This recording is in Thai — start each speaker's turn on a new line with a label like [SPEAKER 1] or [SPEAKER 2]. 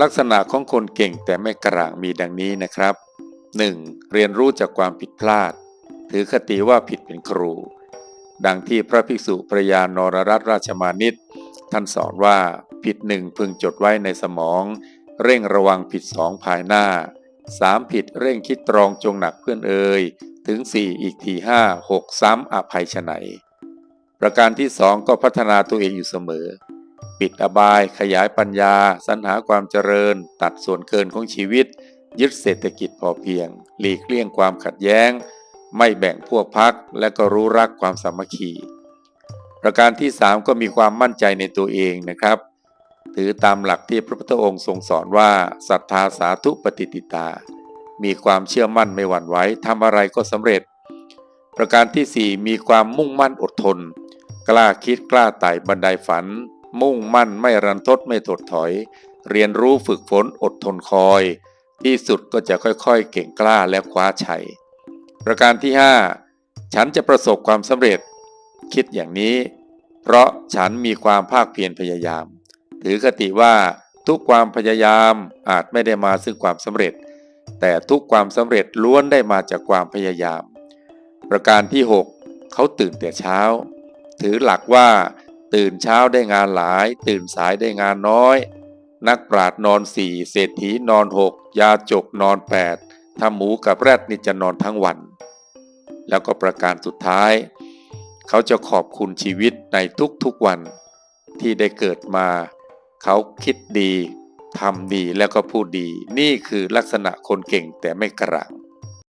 [SPEAKER 1] ลักษณะของคนเก่งแต่ไม่กระางมีดังนี้นะครับ 1. เรียนรู้จากความผิดพลาด ถือคติว่าผิดเป็นครู ดังที่พระภิกษุพระยานรรัตราชมานิตท่านสอนว่าผิดหนึ่งพึงจดไว้ในสมอง เร่งระวังผิดสองภายหน้าสามผิดเร่งคิดตรองจงหนักเพื่อนเอ่ยถึงสี่อีกทีห้าหกซ้ำอภัยชไหนประการที่สองก็พัฒนาตัวเองอยู่เสมอ ปิดอบายขยายปัญญา สรรหาความเจริญ ตัดส่วนเกินของชีวิต ยึดเศรษฐกิจพอเพียง หลีกเลี่ยงความขัดแย้ง ไม่แบ่งพวกพักและก็รู้รักความสามัคคี ประการที่สามก็มีความมั่นใจในตัวเองนะครับ ถือตามหลักที่พระพุทธองค์ทรงสอนว่าศรัทธาสาธุปฏิติตา มีความเชื่อมั่นไม่หวั่นไหวทำอะไรก็สำเร็จ ประการที่สี่มีความมุ่งมั่นอดทน กล้าคิดกล้าไต่บันไดฝัน มุ่งมั่นไม่รันทดไม่ถดถอย เรียนรู้ฝึกฝนอดทนคอย ที่สุดก็จะค่อยๆ เก่งกล้าและคว้าชัย ประการที่ 5 ฉันจะประสบความสำเร็จ คิดอย่างนี้ เพราะฉันมีความภาคเพียรพยายาม ถือคติว่าทุกความพยายามอาจไม่ได้มาซึ่งความสำเร็จ แต่ทุกความสำเร็จล้วนได้มาจากความพยายาม ประการที่ 6 เขาตื่นแต่เช้า ถือหลักว่า ตื่นเช้าได้งานหลาย ตื่นสายได้งานน้อย นักปราดนอนสี่เศรษฐีนอนหกยาจกนอนแปดทำหมูกับแรดนี่จะนอนทั้งวัน แล้วก็ประการสุดท้าย เขาจะขอบคุณชีวิตในทุกๆวัน ที่ได้เกิดมา เขาคิดดีทำดีแล้วก็พูดดี นี่คือลักษณะคนเก่งแต่ไม่กระาง